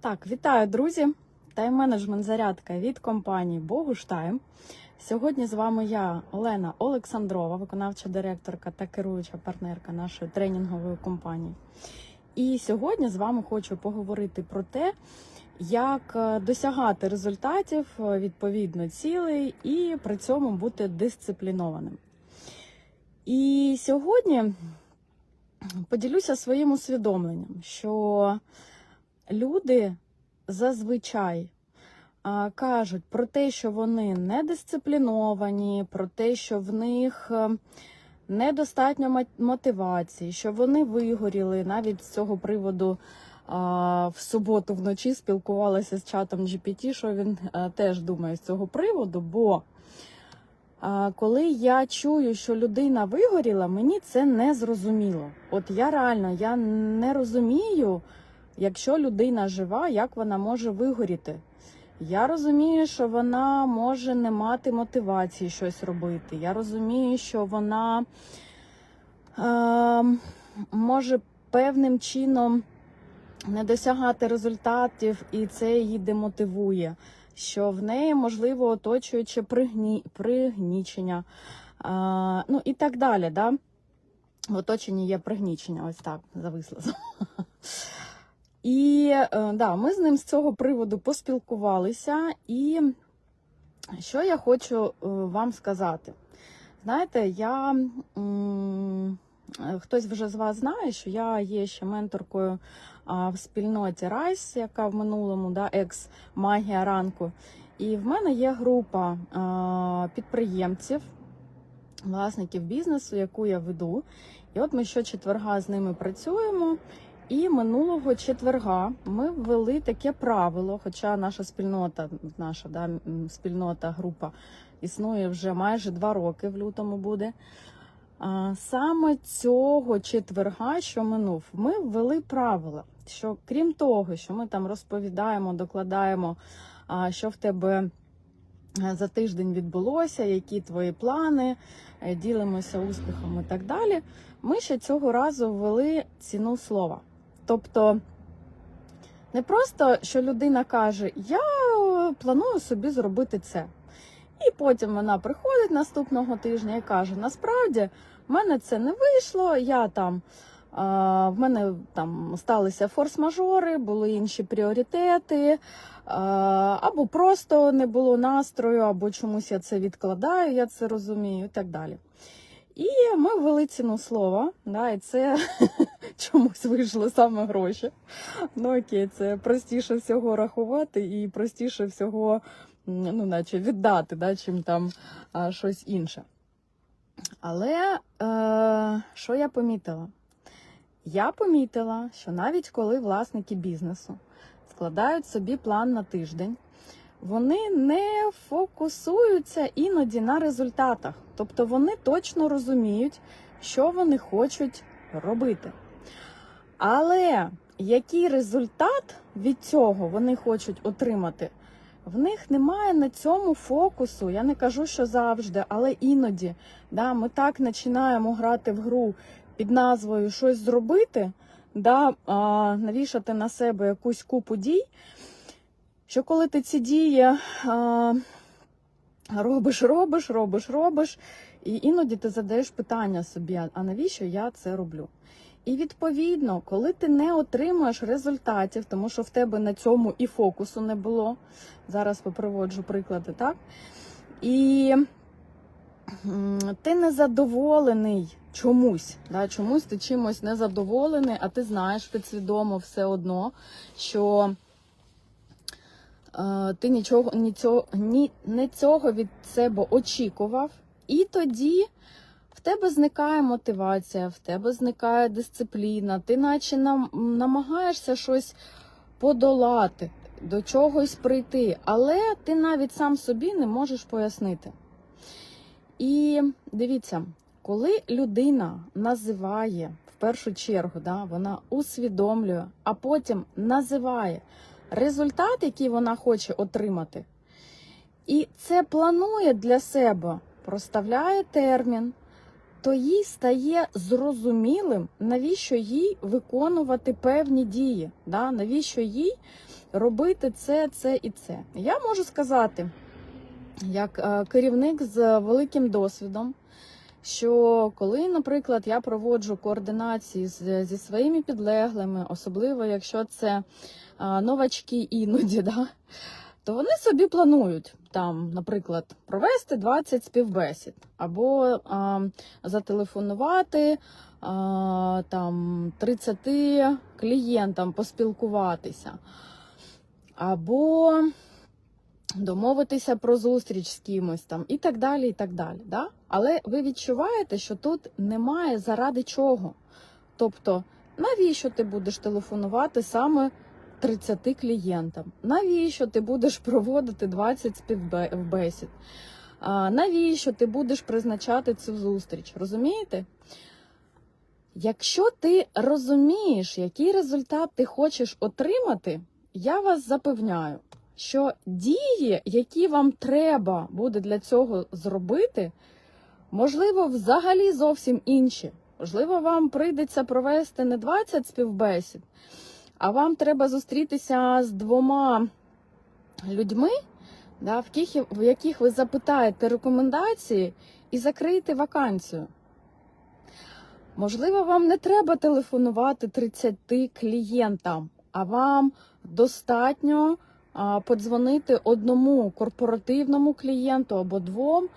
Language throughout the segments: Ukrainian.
Так, вітаю, друзі! Тайм-менеджмент зарядка від компанії Богуштайм. Сьогодні з вами я, Олена Олександрова, виконавча директорка та керуюча партнерка нашої тренінгової компанії. І сьогодні з вами хочу поговорити про те, як е, досягати результатів е, відповідно цілей і при цьому бути дисциплінованим. І сьогодні поділюся своїм усвідомленням, що люди зазвичай кажуть про те, що вони недисципліновані, про те, що в них е, недостатньо мо- мотивації, що вони вигоріли. Навіть з цього приводу в суботу вночі спілкувалася з чатом GPT, що він е, теж думає з цього приводу, бо коли я чую, що людина вигоріла, мені це не зрозуміло. От я реально я не розумію, якщо людина жива, як вона може вигоріти. Я розумію, що вона може не мати мотивації щось робити. Я розумію, що вона е, може певним чином не досягати результатів, і це її демотивує. Що в неї можливо оточуюче пригні... пригнічення, а, ну і так далі. Да? В оточенні є пригнічення, ось так зависла. І е, да, ми з ним з цього приводу поспілкувалися, і що я хочу е, вам сказати. Знаєте, я е, хтось вже з вас знає, що я є ще менторкою в спільноті Райс, яка в минулому да, екс-магія ранку. І в мене є група підприємців, власників бізнесу, яку я веду. І от ми щочетверга з ними працюємо. І минулого четверга ми ввели таке правило, хоча наша спільнота, наша да, спільнота, група існує вже майже два роки, в лютому буде. А, саме цього четверга, що минув, ми ввели правила, що крім того, що ми там розповідаємо, докладаємо, що в тебе е, за тиждень відбулося, які твої плани, е, ділимося успіхом і так далі. Ми ще цього разу ввели ціну слова. Тобто не просто, що людина каже, я е, планую собі зробити це. І потім вона приходить наступного тижня і каже: насправді в мене це не вийшло, я там. В мене там сталися форс-мажори, були інші пріоритети, або просто не було настрою, або чомусь я це відкладаю, я це розумію, і так далі. І ми ввели ціну слова, да, і це чомусь вийшло саме гроші. Ну окей, це простіше всього рахувати і простіше всього, ну, наче віддати, да, чим там а, щось інше. Але е, що я помітила? Я помітила, що навіть коли власники бізнесу складають собі план на тиждень, вони не фокусуються іноді на результатах. Тобто вони точно розуміють, що вони хочуть робити. Але який результат від цього вони хочуть отримати? В них немає на цьому фокусу. Я не кажу, що завжди, але іноді. Да, Ми так починаємо грати в гру під назвою щось зробити, да, а, навішати на себе якусь купу дій. Що коли ти ці дії а, робиш, робиш, робиш, робиш, і іноді ти задаєш питання собі, а навіщо я це роблю? І відповідно, коли ти не отримуєш результатів, тому що в тебе на цьому і фокусу не було. Зараз поприводжу приклади, так? І ти незадоволений чомусь, да, чомусь ти чимось незадоволений, а ти знаєш підсвідомо все одно, що е, ти нічого, ні цього, ні, не цього від себе очікував, і тоді тебе зникає мотивація, в тебе зникає дисципліна, ти наче нам, намагаєшся щось подолати, до чогось прийти, але ти навіть сам собі не можеш пояснити. І дивіться, коли людина називає в першу чергу, да, вона усвідомлює, а потім називає результат, який вона хоче отримати, і це планує для себе, проставляє термін, то їй стає зрозумілим, навіщо їй виконувати певні дії, да? навіщо їй робити це, це і це. Я можу сказати, як е, керівник з великим досвідом, що коли, наприклад, я проводжу координації з, зі своїми підлеглими, особливо якщо це а, новачки іноді, да, то вони собі планують там, наприклад, провести 20 співбесід або а, зателефонувати а, там 30 клієнтам поспілкуватися, або домовитися про зустріч з кимось там і так далі. і так далі. Да? Але ви відчуваєте, що тут немає заради чого. Тобто, навіщо ти будеш телефонувати саме 30 клієнтам? Навіщо ти будеш проводити 20 співбесід? Навіщо ти будеш призначати цю зустріч? Розумієте? Якщо ти розумієш, який результат ти хочеш отримати, я вас запевняю, що дії, які вам треба буде для цього зробити, можливо, взагалі зовсім інші. Можливо, вам прийдеться провести не 20 співбесід, а вам треба зустрітися з двома людьми, да, в, яких, ви запитаєте рекомендації і закриєте вакансію. Можливо, вам не треба телефонувати 30 клієнтам, а вам достатньо подзвонити одному корпоративному клієнту або двом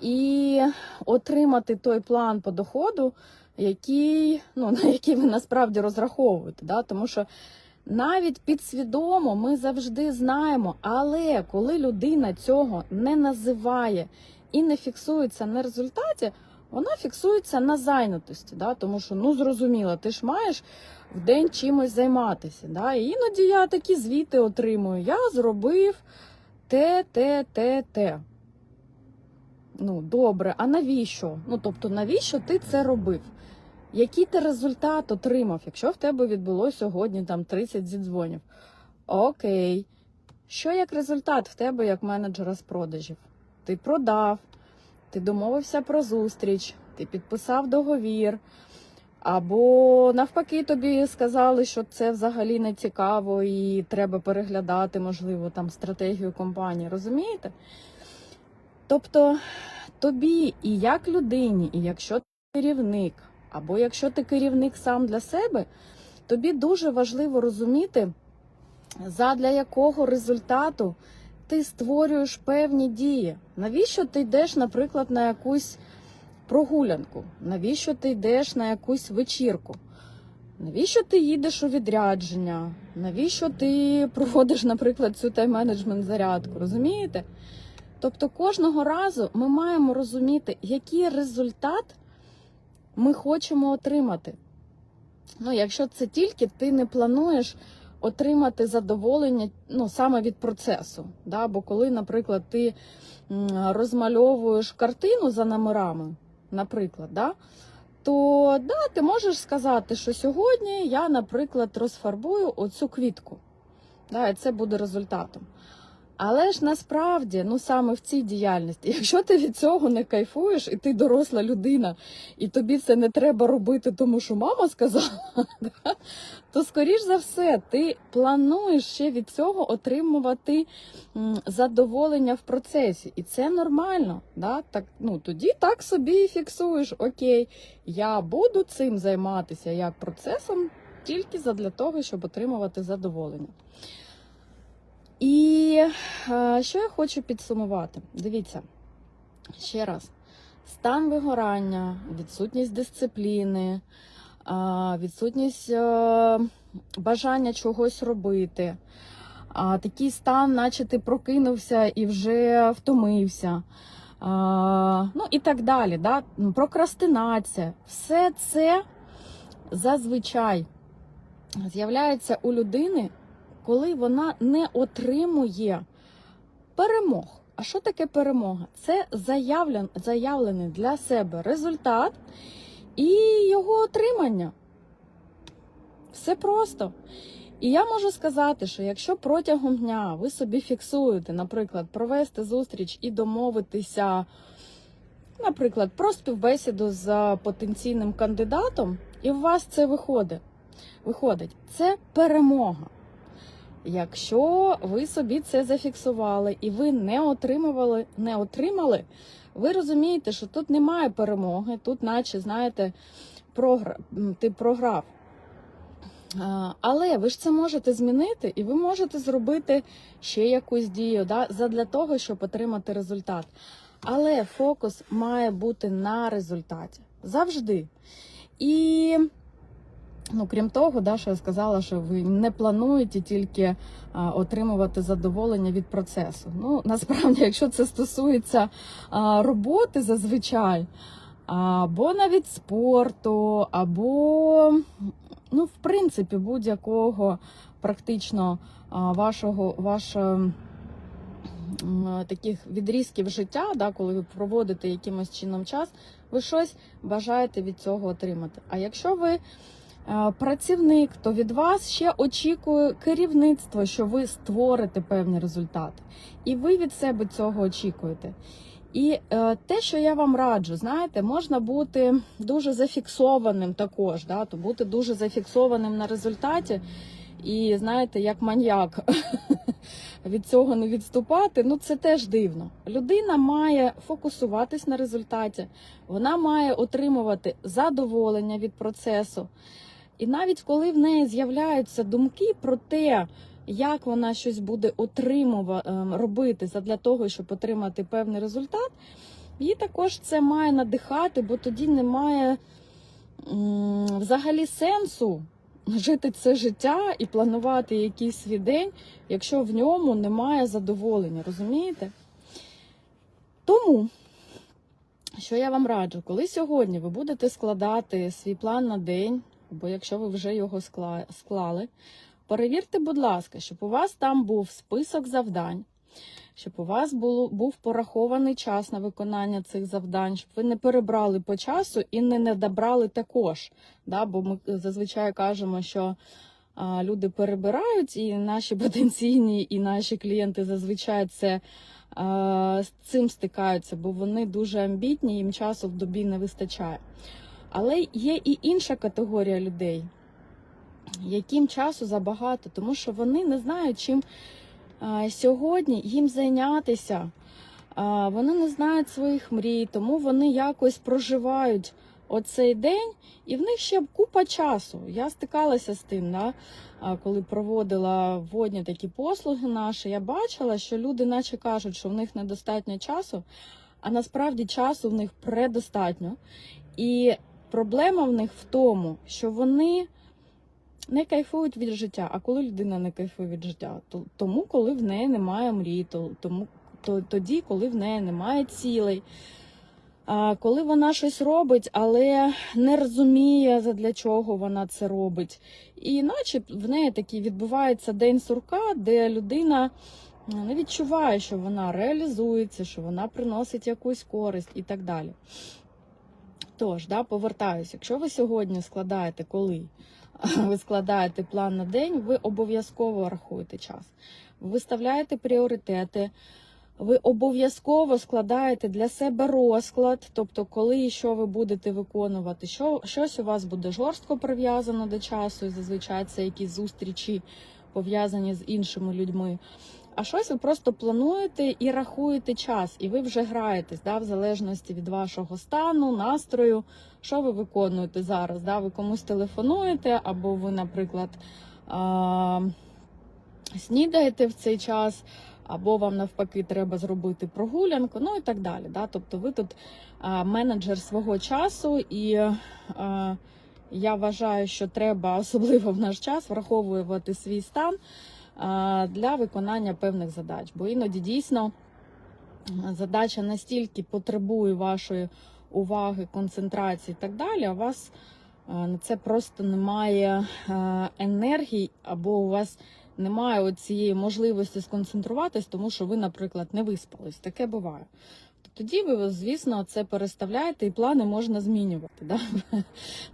і отримати той план по доходу, який, ну, на який ви насправді розраховуєте. Да? Тому що навіть підсвідомо ми завжди знаємо, але коли людина цього не називає і не фіксується на результаті, вона фіксується на зайнятості, да? тому що ну зрозуміло, ти ж маєш в день чимось займатися. Да? І іноді я такі звіти отримую. Я зробив те, те, те, те. Ну, добре, а навіщо? Ну, тобто, навіщо ти це робив? Який ти результат отримав, якщо в тебе відбулося сьогодні там 30 зідзвонів? Окей. Що як результат в тебе як менеджера з продажів? Ти продав, ти домовився про зустріч, ти підписав договір, або навпаки тобі сказали, що це взагалі не цікаво і треба переглядати, можливо, там стратегію компанії. Розумієте? Тобто тобі і як людині, і якщо ти керівник, або якщо ти керівник сам для себе, тобі дуже важливо розуміти, задля якого результату ти створюєш певні дії. Навіщо ти йдеш, наприклад, на якусь прогулянку? Навіщо ти йдеш на якусь вечірку? Навіщо ти їдеш у відрядження? Навіщо ти проводиш, наприклад, цю тайм-менеджмент зарядку? Розумієте? Тобто кожного разу ми маємо розуміти, який результат ми хочемо отримати. Ну, якщо це тільки ти не плануєш отримати задоволення ну, саме від процесу. Да? Бо коли, наприклад, ти розмальовуєш картину за номерами, наприклад, да? то да, ти можеш сказати, що сьогодні я, наприклад, розфарбую оцю квітку. Да, і це буде результатом. Але ж насправді, ну саме в цій діяльності, якщо ти від цього не кайфуєш, і ти доросла людина, і тобі це не треба робити, тому що мама сказала, то скоріш за все ти плануєш ще від цього отримувати задоволення в процесі. І це нормально. Да? Так, ну, тоді так собі і фіксуєш, окей, я буду цим займатися як процесом тільки задля того, щоб отримувати задоволення. І е, що я хочу підсумувати? Дивіться, ще раз: стан вигорання, відсутність дисципліни, е, відсутність е, бажання чогось робити, а такий стан, наче ти прокинувся і вже втомився. А, ну і так далі. Да? Прокрастинація. Все це зазвичай з'являється у людини, коли вона не отримує перемог. А що таке перемога? Це заявлен, заявлений для себе результат і його отримання. Все просто. І я можу сказати, що якщо протягом дня ви собі фіксуєте, наприклад, провести зустріч і домовитися, наприклад, про співбесіду з потенційним кандидатом, і у вас це виходить. Виходить, це перемога. Якщо ви собі це зафіксували і ви не отримували, не отримали, ви розумієте, що тут немає перемоги, тут, наче, знаєте, програ... ти програв. Але ви ж це можете змінити, і ви можете зробити ще якусь дію да, задля того, щоб отримати результат. Але фокус має бути на результаті завжди. І ну, крім того, що я сказала, що ви не плануєте тільки а, отримувати задоволення від процесу. Ну, насправді, якщо це стосується а, роботи зазвичай, або навіть спорту, або, ну, в принципі, будь-якого практично а, вашого, вашого таких відрізків життя, да, коли ви проводите якимось чином час, ви щось бажаєте від цього отримати. А якщо ви е, працівник, то від вас ще очікує керівництво, що ви створите певні результати. І ви від себе цього очікуєте. І е, те, що я вам раджу, знаєте, можна бути дуже зафіксованим також, да, то бути дуже зафіксованим на результаті, і знаєте, як маньяк від цього не відступати, ну це теж дивно. Людина має фокусуватись на результаті, вона має отримувати задоволення від процесу. І навіть коли в неї з'являються думки про те, як вона щось буде отримувати робити для того, щоб отримати певний результат, її також це має надихати, бо тоді немає взагалі сенсу жити це життя і планувати якийсь свій день, якщо в ньому немає задоволення, розумієте? Тому, що я вам раджу, коли сьогодні ви будете складати свій план на день, або якщо ви вже його склали, перевірте, будь ласка, щоб у вас там був список завдань, щоб у вас було, був порахований час на виконання цих завдань, щоб ви не перебрали по часу і не недобрали також. Да? Бо ми зазвичай кажемо, що а, люди перебирають, і наші потенційні, і наші клієнти зазвичай це. З цим стикаються, бо вони дуже амбітні, їм часу в добі не вистачає. Але є і інша категорія людей, яким часу забагато, тому що вони не знають, чим сьогодні їм зайнятися. Вони не знають своїх мрій, тому вони якось проживають оцей день, і в них ще купа часу. Я стикалася з тим, да? коли проводила водні такі послуги наші, я бачила, що люди, наче кажуть, що в них недостатньо часу, а насправді часу в них предостатньо. І проблема в них в тому, що вони не кайфують від життя. А коли людина не кайфує від життя, то тому, коли в неї немає мрій, то тому то тоді, коли в неї немає цілей. А коли вона щось робить, але не розуміє, для чого вона це робить. І іначе в неї такий відбувається день сурка, де людина не відчуває, що вона реалізується, що вона приносить якусь користь і так далі. Тож, да, повертаюся, якщо ви сьогодні складаєте коли ви складаєте план на день, ви обов'язково рахуєте час. Виставляєте пріоритети, ви обов'язково складаєте для себе розклад, тобто, коли і що ви будете виконувати, що, щось у вас буде жорстко прив'язано до часу, і зазвичай це якісь зустрічі пов'язані з іншими людьми. А щось ви просто плануєте і рахуєте час, і ви вже граєтесь, да, в залежності від вашого стану, настрою, що ви виконуєте зараз. Да? Ви комусь телефонуєте, або ви, наприклад, а, снідаєте в цей час, або вам навпаки треба зробити прогулянку, ну і так далі. Да? Тобто ви тут а, менеджер свого часу, і а, я вважаю, що треба особливо в наш час враховувати свій стан для виконання певних задач. Бо іноді дійсно задача настільки потребує вашої уваги, концентрації і так далі, а у вас на це просто немає енергії, або у вас немає цієї можливості сконцентруватись, тому що ви, наприклад, не виспались. Таке буває. Тоді ви, звісно, це переставляєте і плани можна змінювати. Да?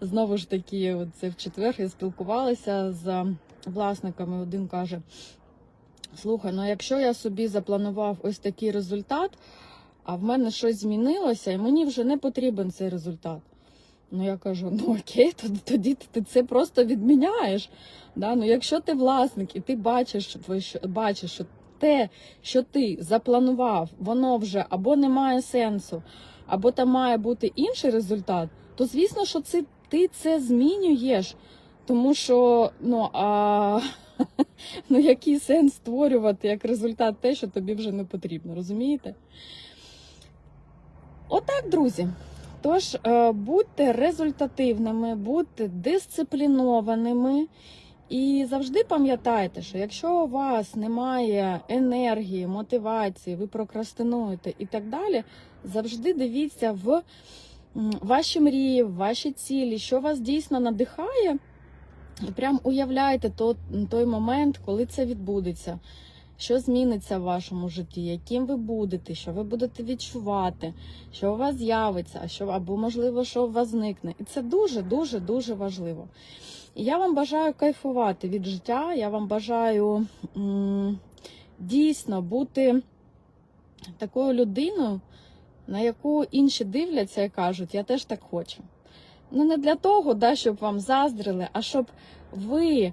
Знову ж таки, це в четвер я спілкувалася з власниками. Один каже: Слухай, ну якщо я собі запланував ось такий результат, а в мене щось змінилося, і мені вже не потрібен цей результат. Ну, я кажу, ну окей, тоді, тоді ти це просто відміняєш. Да? Ну, якщо ти власник і ти бачиш, бачиш, що те, що ти запланував, воно вже або не має сенсу, або там має бути інший результат, то звісно, що це, ти це змінюєш. Тому що ну, а, ну який сенс створювати як результат те, що тобі вже не потрібно, розумієте? Отак, друзі. Тож е, будьте результативними, будьте дисциплінованими. І завжди пам'ятайте, що якщо у вас немає енергії, мотивації, ви прокрастинуєте і так далі, завжди дивіться в ваші мрії, в ваші цілі, що вас дійсно надихає, прям уявляйте то- той момент, коли це відбудеться. Що зміниться в вашому житті, яким ви будете, що ви будете відчувати, що у вас з'явиться, що або можливо, що у вас зникне. І це дуже, дуже, дуже важливо. І я вам бажаю кайфувати від життя. Я вам бажаю м, дійсно бути такою людиною, на яку інші дивляться і кажуть, я теж так хочу. Ну, не для того, да, щоб вам заздрили, а щоб ви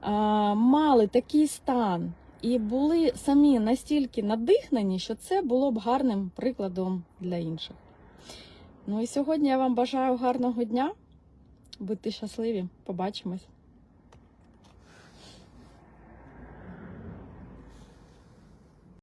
а, мали такий стан і були самі настільки надихнені, що це було б гарним прикладом для інших. Ну і сьогодні я вам бажаю гарного дня. Будьте щасливі, побачимось.